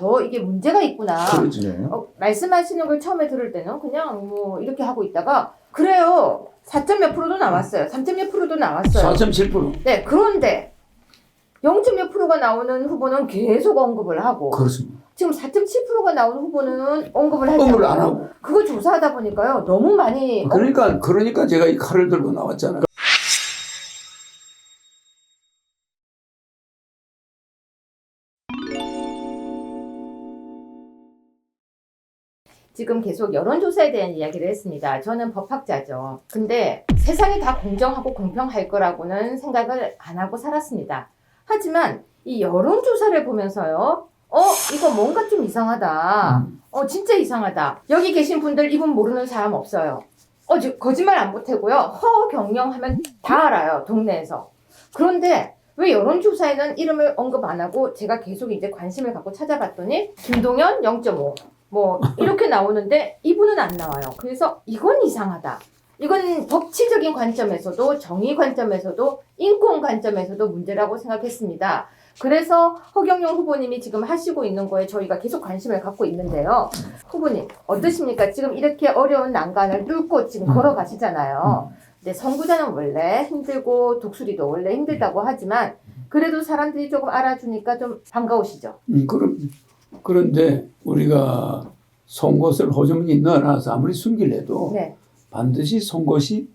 더 이게 문제가 있구나. 어, 말씀하시는 걸 처음에 들을 때는 그냥 뭐 이렇게 하고 있다가 그래요. 4점 몇 프로도 나왔어요. 3점 몇 프로도 나왔어요. 4.7%. 네, 그런데 0점 몇 프로가 나오는 후보는 계속 언급을 하고 그렇습니다. 지금 4.7%가 나오는 후보는 언급을 하지 언급을 안. 하고. 그거 조사하다 보니까요. 너무 많이 그러니까, 그러니까 제가 이 칼을 들고 나왔잖아요. 지금 계속 여론조사에 대한 이야기를 했습니다. 저는 법학자죠. 근데 세상이 다 공정하고 공평할 거라고는 생각을 안 하고 살았습니다. 하지만 이 여론조사를 보면서요. 어, 이거 뭔가 좀 이상하다. 음. 어, 진짜 이상하다. 여기 계신 분들 이분 모르는 사람 없어요. 어, 저, 거짓말 안 보태고요. 허 경영 하면 다 알아요. 동네에서. 그런데 왜 여론조사에는 이름을 언급 안 하고 제가 계속 이제 관심을 갖고 찾아봤더니 김동연 0.5. 뭐 이렇게 나오는데 이분은 안 나와요. 그래서 이건 이상하다. 이건 법치적인 관점에서도 정의 관점에서도 인권 관점에서도 문제라고 생각했습니다. 그래서 허경영 후보님이 지금 하시고 있는 거에 저희가 계속 관심을 갖고 있는데요. 후보님 어떠십니까? 지금 이렇게 어려운 난간을 뚫고 지금 음. 걸어가시잖아요. 근데 선구자는 원래 힘들고 독수리도 원래 힘들다고 하지만 그래도 사람들이 조금 알아주니까 좀 반가우시죠? 음, 그럼, 그런데 우리가 송곳을 호주머니 넣어놔서 아무리 숨기려도 네. 반드시 송곳이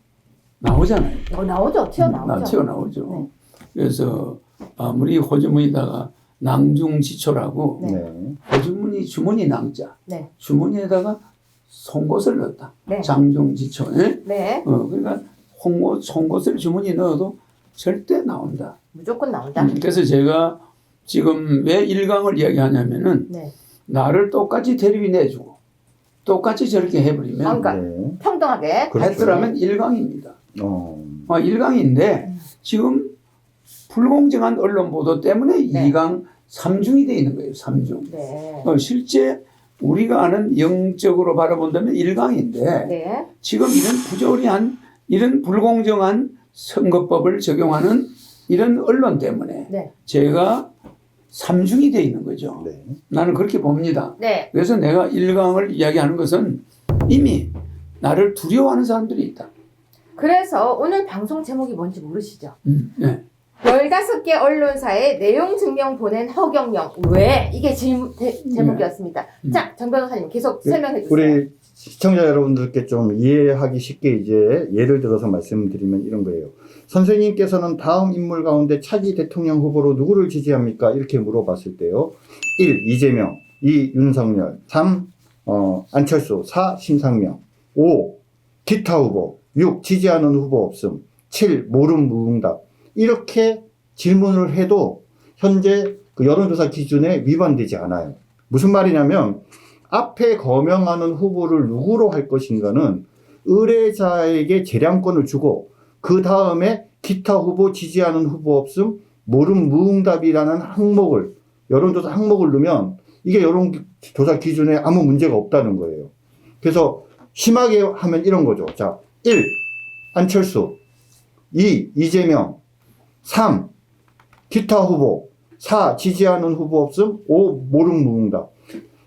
나오잖아요. 어, 나오죠. 튀어나오죠. 나 튀어나오죠. 네. 그래서 아무리 호주머니다가 낭중지초라고 네. 네. 호주머니 주머니 낭자 네. 주머니에다가 송곳을 넣었다. 네. 장중지초. 예? 네. 어, 그러니까 홍곳, 송곳을 주머니에 넣어도 절대 나온다. 무조건 나온다. 음, 그래서 제가 지금 왜 일강을 이야기하냐면은 네. 나를 똑같이 텔레비 내주고 똑같이 저렇게 해버리면 아, 그러니까 네. 평등하게. 그렇죠. 했더라면 일강입니다. 어. 아, 일강인데 음. 지금 불공정한 언론 보도 때문에 네. 이강삼중이 돼 있는 거예요. 삼중 네. 어, 실제 우리가 아는 영적으로 바라본다면 일강인데 네. 지금 이런 부조리한 이런 불공정한 선거법을 적용하는 이런 언론 때문에 네. 제가 삼중이돼 있는 거죠. 네. 나는 그렇게 봅니다. 네. 그래서 내가 일강을 이야기하는 것은 이미 나를 두려워하는 사람들이 있다. 그래서 오늘 방송 제목이 뭔지 모르시죠? 음, 네. 15개 언론사에 내용 증명 보낸 허경영. 왜? 이게 질문, 대- 제목이었습니다. 음. 자, 정 변호사님 계속 설명해 주세요. 우리 시청자 여러분들께 좀 이해하기 쉽게 이제 예를 들어서 말씀드리면 이런 거예요. 선생님께서는 다음 인물 가운데 차기 대통령 후보로 누구를 지지합니까? 이렇게 물어봤을 때요. 1. 이재명 2. 윤석열 3. 어, 안철수 4. 심상명 5. 기타 후보 6. 지지하는 후보 없음 7. 모름 무응답 이렇게 질문을 해도 현재 그 여론조사 기준에 위반되지 않아요. 무슨 말이냐면 앞에 거명하는 후보를 누구로 할 것인가는 의뢰자에게 재량권을 주고 그 다음에 기타 후보 지지하는 후보 없음 모름 무응답이라는 항목을 여론조사 항목을 넣으면 이게 여론조사 기준에 아무 문제가 없다는 거예요. 그래서 심하게 하면 이런 거죠. 자, 1. 안철수 2. 이재명 3. 기타 후보 4. 지지하는 후보 없음 5. 모름 무응답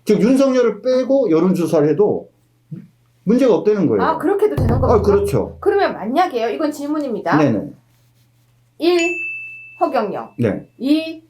즉 윤석열을 빼고 여론조사를 해도 문제가 없다는 거예요. 아, 그렇게도 되는 겁니까? 아, 그렇죠. 그러면 만약에요. 이건 질문입니다. 네네. 1. 허경영. 네. 2.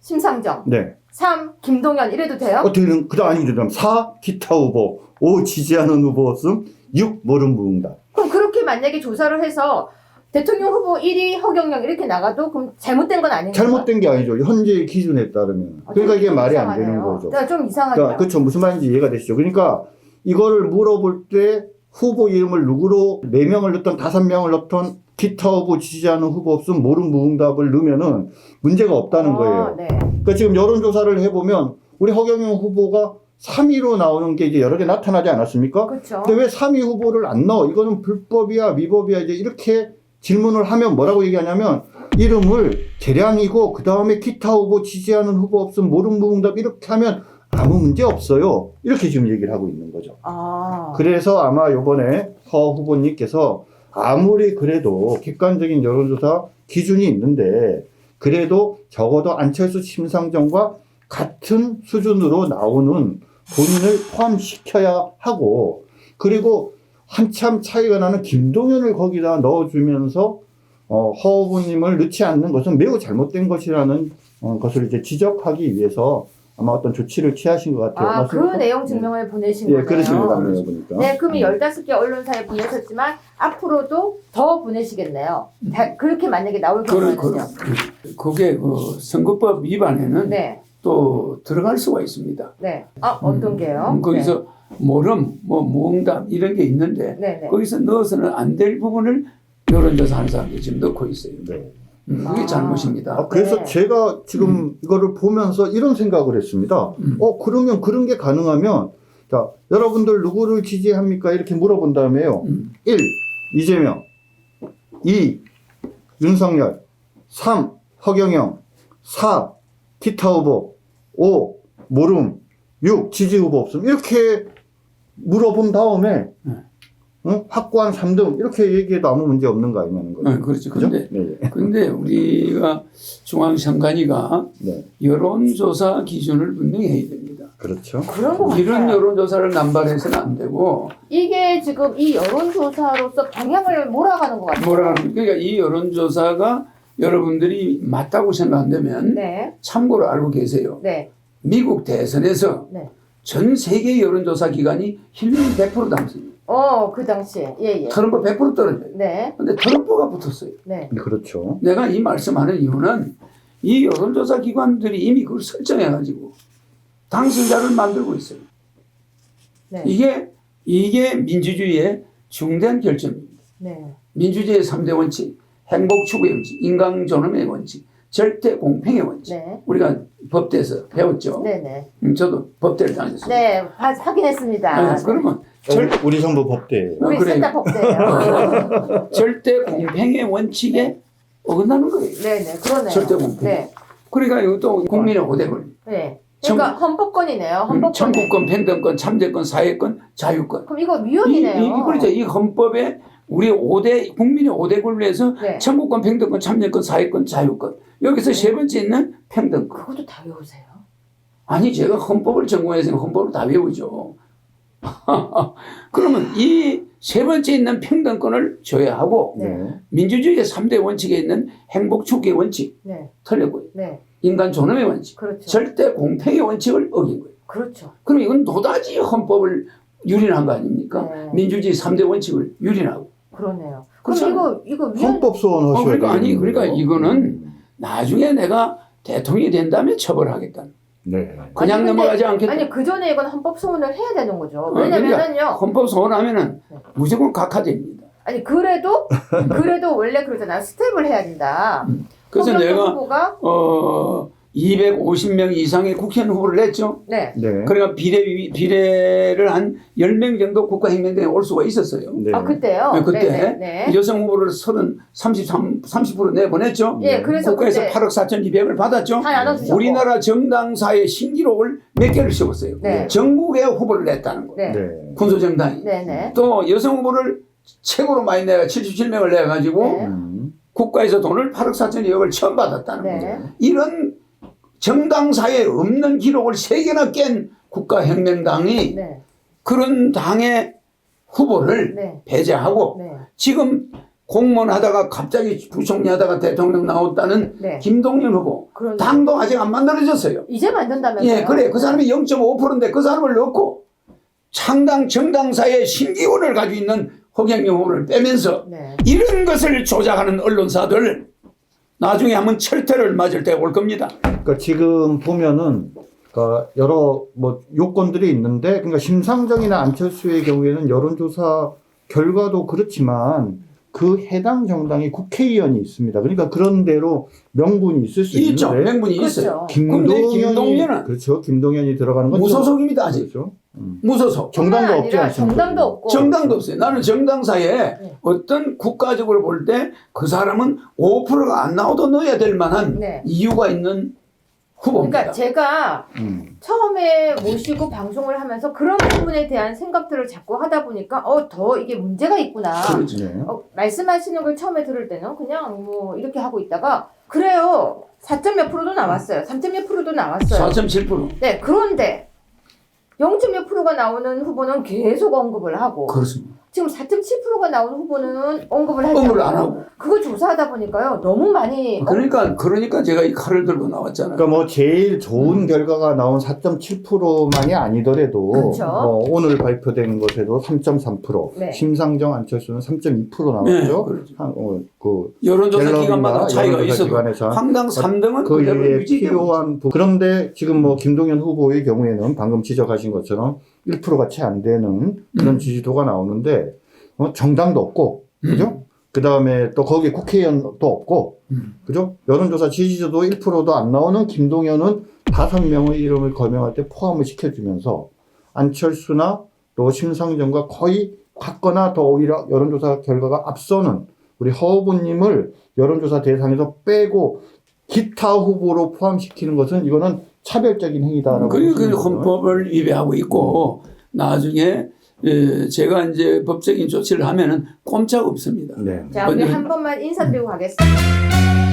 심상정. 네. 3. 김동연. 이래도 돼요? 어떻게 되는, 그 다음 아니, 그다음 4. 기타 후보. 5. 지지하는 후보 없음. 6. 모름 무응답. 그럼 그렇게 만약에 조사를 해서 대통령 후보 1위 허경영 이렇게 나가도 그럼 잘못된 건 아닌가요? 잘못된 게 아니죠. 현재 기준에 따르면. 아, 그러니까 좀 이게 말이 안 이상하네요. 되는 거죠. 네, 좀 이상하다. 그러니까 그렇죠. 무슨 말인지 이해가 되시죠. 그러니까 이거를 물어볼 때 후보 이름을 누구로 4명을 넣던 5명을 넣던 기타 후보 지지하는 후보 없음 모름 무응답을 넣으면은 문제가 없다는 거예요. 아, 네. 그러니까 지금 여론조사를 해보면 우리 허경영 후보가 3위로 나오는 게 이제 여러 개 나타나지 않았습니까? 그렇죠. 근데 왜 3위 후보를 안 넣어? 이거는 불법이야, 위법이야. 이제 이렇게 질문을 하면 뭐라고 얘기하냐면 이름을 재량이고 그 다음에 기타 후보 지지하는 후보 없음 모름 무응답 이렇게 하면 아무 문제 없어요. 이렇게 지금 얘기를 하고 있는 거죠. 아. 그래서 아마 요번에 허 후보님께서 아무리 그래도 객관적인 여론조사 기준이 있는데 그래도 적어도 안철수 심상정과 같은 수준으로 나오는 본인을 포함시켜야 하고 그리고 한참 차이가 나는 김동연을 거기다 넣어주면서 어, 허 후보님을 넣지 않는 것은 매우 잘못된 것이라는 어, 것을 이제 지적하기 위해서 아마 어떤 조치를 취하신 것 같아요. 아, 그 맞습니까? 내용 증명을 보내신 예, 거네요. 그러신 것 같네요, 보니까. 네, 그럼 15개 언론사에 보내셨지만 앞으로도 더 보내시겠네요. 다- 그렇게 만약에 나올 경우는요. 그, 그 게 그 선거법 위반에는 네, 또 들어갈 수가 있습니다. 네. 아, 어떤 게요? 음, 거기서 모름, 뭐 무응답 이런 게 있는데 네, 네. 거기서 넣어서는 안 될 부분을 여론조사 하는 사람들이 지금 넣고 있어요. 네. 음, 그게 아. 잘못입니다. 아, 그래서 네. 제가 지금 이거를 보면서 이런 생각을 했습니다. 음. 어, 그러면 그런 게 가능하면, 자, 여러분들 누구를 지지합니까? 이렇게 물어본 다음에요. 음. 1. 이재명. 2. 윤석열. 3. 허경영. 4. 기타 후보. 5. 모름. 6. 지지 후보 없음. 이렇게 물어본 다음에, 네. 응? 확고한 3등. 이렇게 얘기해도 아무 문제 없는 거 아니냐는 거죠. 네, 그렇죠. 그죠? 근데, 네. 근데 우리가 중앙선관위가 네. 여론조사 기준을 분명히 해야 됩니다. 그렇죠. 그런 거 이런 같아요. 여론조사를 남발해서는 안 되고 이게 지금 이 여론조사로서 방향을 몰아가는 것 같아요. 하면 그러니까 이 여론조사가 여러분들이 맞다고 생각한다면 네, 참고로 알고 계세요. 네, 미국 대선에서 네. 전 세계 여론조사 기관이 힐러리 100% 당선이에요. 어, 그 당시에. 예, 예. 트럼프 100% 떨어져요. 네, 근데 트럼프가 붙었어요. 네. 그렇죠. 내가 이 말씀하는 이유는 이 여론조사 기관들이 이미 그걸 설정해가지고 당선자를 만들고 있어요. 네. 이게 이게 민주주의의 중대한 결정입니다. 네. 민주주의의 3대 원칙, 행복 추구의 원칙, 인간 존엄의 원칙, 절대 공평의 원칙. 네. 우리가 법대에서 배웠죠. 네, 네. 음, 저도 법대를 다녔습니다. 네, 화- 확인했습니다. 네, 그러면 절, 우리 정부 법대예요. 우리 어, 그래요. 센터 법대예요. 절대 공평의 원칙에 어긋나는 거예요. 네, 네, 그러네요. 절대 공평. 네, 그러니까 이것도 국민의 오대권. 네. 그러니까 헌법권이네요. 음, 헌법권. 청구권, 평등권, 참정권, 사회권, 자유권. 그럼 이거 이, 위헌이네요. 이, 그렇죠. 이 헌법에 우리 5대, 국민의 5대 권을 위해서 네. 청구권, 평등권, 참정권, 사회권, 자유권. 여기서 세 번째 있는 평등권. 그것도 다 외우세요. 아니, 제가 헌법을 전공해서 헌법을 다 외우죠. 그러면 이 세 번째 있는 평등권을 줘야 하고, 네. 네. 민주주의의 3대 원칙에 있는 행복 추구의 원칙, 네, 틀렸고요. 네, 인간 존엄의 원칙, 그렇죠. 절대 공평의 원칙을 어긴 거예요. 그렇죠. 그럼 이건 도다지 헌법을 유린한 거 아닙니까? 네. 민주주의 3대 원칙을 유린하고. 그러네요. 그럼 그렇잖아요. 이거 이거 위헌 헌법 소원 하셔야 어, 그러니까 아니. 그러니까 이거는 나중에 내가 대통령이 된 다음에 처벌하겠다. 네. 그냥 아니, 근데- 넘어가지 않겠다. 아니 그 전에 이건 헌법 소원을 해야 되는 거죠. 어, 왜냐면은요. 헌법 소원하면은 네. 무조건 각하됩니다. 아니 그래도 그래도 원래 그러잖아. 스텝을 해야 된다. 그래서 홍영표 내가 후보가 어 250명 이상의 국회의원 후보를 냈죠. 네. 네. 그러니까 비례 비례를 한 10명 정도 국가행정대에 올 수가 있었어요. 네. 아 그때요. 네, 그때 네. 네, 네. 여성 후보를 30, 33, 30% 내보냈죠. 예, 그래서 국가에서 그때 8억 4,200을 받았죠. 다 나눠주셨고. 우리나라 정당사의 신기록을 몇 개를 세웠어요. 네. 전국에 후보를 냈다는 거예요. 네. 네. 네. 군소정당이. 네. 또 여성 후보를 최고로 많이 내가 77명을 내가지고 네. 음. 국가에서 돈을 8억 4천여억을 처음 받았다는 네. 거예요. 이런 정당사에 없는 기록을 세 개나 깬 국가혁명당이 네. 그런 당의 후보를 네. 배제하고 네. 지금 공무원 하다가 갑자기 부총리 하다가 대통령 나왔다는 네. 김동연 후보 그런 당도 아직 안 만들어졌어요. 이제 만든다면서요? 예, 그래. 그 사람이 0.5%인데 그 사람을 넣고 창당 정당사의 신기원을 가지고 있는 허경영 후보를 빼면서 네. 이런 것을 조작하는 언론사들 나중에 한번 철퇴를 맞을 때가 올 겁니다. 그러니까 지금 보면은 그러니까 여러 뭐 요건들이 있는데 그러니까 심상정이나 안철수의 경우에는 여론조사 결과도 그렇지만 그 해당 정당이 국회의원이 있습니다. 그러니까 그런 대로 명분이 있을 수 있죠. 있는데 명분이 그렇죠. 있어요. 근데 김동연이 김동연은 그렇죠. 김동연이 들어가는 건 무소속입니다, 아직. 그렇죠. 음. 무소속. 정당도 없지 않습니까? 정당도 없고. 정당도 없어요. 나는 정당사에 네. 어떤 국가적으로 볼 때 그 사람은 5%가 안 나와도 넣어야 될 만한 네. 이유가 있는 후보입니다. 그러니까 제가 음. 처음에 모시고 방송을 하면서 그런 부분에 대한 생각들을 자꾸 하다 보니까 어 더 이게 문제가 있구나. 그렇죠. 네. 어, 말씀하시는 걸 처음에 들을 때는 그냥 뭐 이렇게 하고 있다가 그래요. 4점 몇 프로도 나왔어요. 3점 몇 프로도 나왔어요. 4.7%. 네, 그런데 0점 몇 프로가 나오는 후보는 계속 언급을 하고 그렇습니다. 지금 4.7%가 나오는 후보는 언급을 하지 언급을 안 하고. 그거 조사하다 보니까요. 너무 많이 그러니까 그러니까 제가 이 칼을 들고 나왔잖아요. 그러니까 뭐 제일 좋은 결과가 나온 4.7%만이 아니더라도 그렇죠. 뭐 오늘 발표된 것에도 3.3%, 네. 심상정 안철수는 3.2% 네, 나왔죠. 그렇죠. 한, 어, 그 여론조사 기간마다 차이가 있어도 황당 3등은 그 그대로 유지되고 필요한 부... 그런데 지금 뭐 김동연 후보의 경우에는 방금 지적하신 것처럼 1%가 채 안 되는 그런 음. 지지도가 나오는데 어, 정당도 없고 그죠? 그 다음에 또 거기에 국회의원도 없고 음. 그죠? 여론조사 지지도도 1%도 안 나오는 김동연은 다섯 명의 이름을 거명할 때 포함을 시켜주면서 안철수나 또 심상정과 거의 같거나 더 오히려 여론조사 결과가 앞서는 우리 허 후보님을 여론조사 대상에서 빼고 기타 후보로 포함시키는 것은 이거는 차별적인 행위다라고 그리고 그. 헌법을 위배하고 있고 나중에 에, 제가 이제 법적인 조치를 하면은 꼼짝 없습니다. 네. 자, 우리 한 번만 인사드리고 가겠습니다.